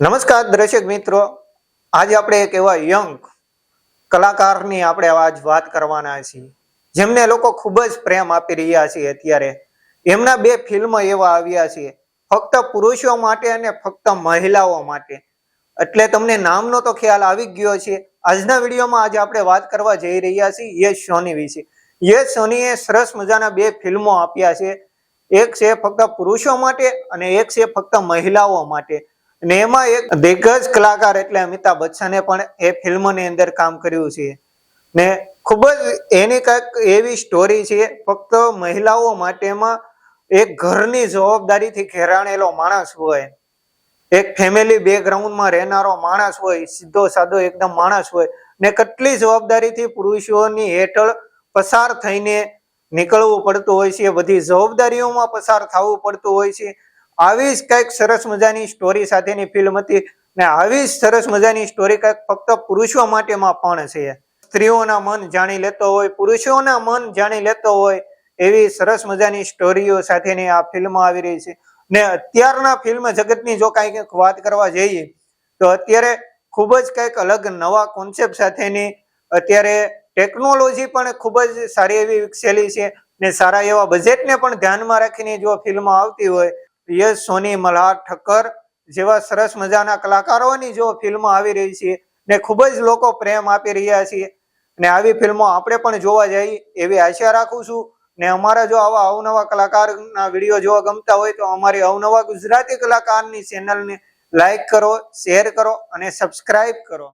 નમસ્કાર દર્શક મિત્રો. આજે આપણે એક એવા યંગ કલાકારની આપણે આજ વાત કરવાના છીએ. જેમને લોકો ખૂબ જ પ્રેમ આપી રહ્યા છે અત્યારે. એમના બે ફિલ્મ એવા આવ્યા છે. ફક્ત પુરુષો માટે અને ફક્ત મહિલાઓ માટે. એટલે તમને નામનો તો ખ્યાલ આવી ગયો છે. આજના વિડીયોમાં આજે આપણે વાત કરવા જઈ રહ્યા છીએ યશ સોની વિશે. યશ સોનીએ સરસ મજાના બે ફિલ્મો આપ્યા છે. એક છે ફક્ત પુરુષો માટે અને એક છે ફક્ત મહિલાઓ માટે. અને એમાં એક દિગ્ગજ કલાકાર એટલે અમિતાભ બચ્ચને પણ એ ફિલ્મની અંદર કામ કર્યું છે. ને ખૂબ જ એની કંઈક એવી સ્ટોરી છે, ફક્ત મહિલાઓ માટેમાં એક ઘરની જવાબદારીથી ઘેરાણેલો માણસ હોય, એક ફેમિલી બેકગ્રાઉન્ડમાં રહેનારો માણસ હોય, સીધો સાદો એકદમ માણસ હોય, ને કેટલી જવાબદારીથી પુરુષોની હેઠળ પસાર થઈને નીકળવું પડતું હોય છે, બધી જવાબદારીઓમાં પસાર થવું પડતું હોય છે આવી જ કંઈક સરસ મજાની સ્ટોરી સાથેની ફિલ્મ હતી ને આવી જ સરસ મજાની સ્ટોરી કંઈક ફક્ત પુરુષો માટેમાં પણ છે. સ્ત્રીઓના મન જાણી લેતો હોય, પુરુષોના મન જાણી લેતો હોય એવી સરસ મજાની સ્ટોરીઓ સાથેની આ ફિલ્મ આવી રહી છે. ને અત્યારના ફિલ્મ જગતની જો કાંઈ કંઈક વાત કરવા જઈએ, તો અત્યારે ખૂબ જ કંઈક અલગ નવા કોન્સેપ્ટ સાથેની અત્યારે ટેકનોલોજી પણ ખૂબ જ સારી એવી વિકસેલી છે ને સારા એવા બજેટને પણ ધ્યાનમાં રાખીને જો ફિલ્મ આવતી હોય યશ સોની મલ્હાર ઠક્કર જેવા સરસ મજાના કલાકારોની જો ફિલ્મો આવી રહી છે ને ખૂબ જ લોકો પ્રેમ આપી રહ્યા છે ને આવી ફિલ્મો આપણે પણ જોવા જઈએ એવી આશા રાખું છું ને અમારા જો આવા અવનવા કલાકારના વીડિયો જોવા ગમતા હોય તો અમારી અવનવા ગુજરાતી કલાકારની ચેનલને લાઈક કરો શેર કરો અને સબસ્ક્રાઈબ કરો.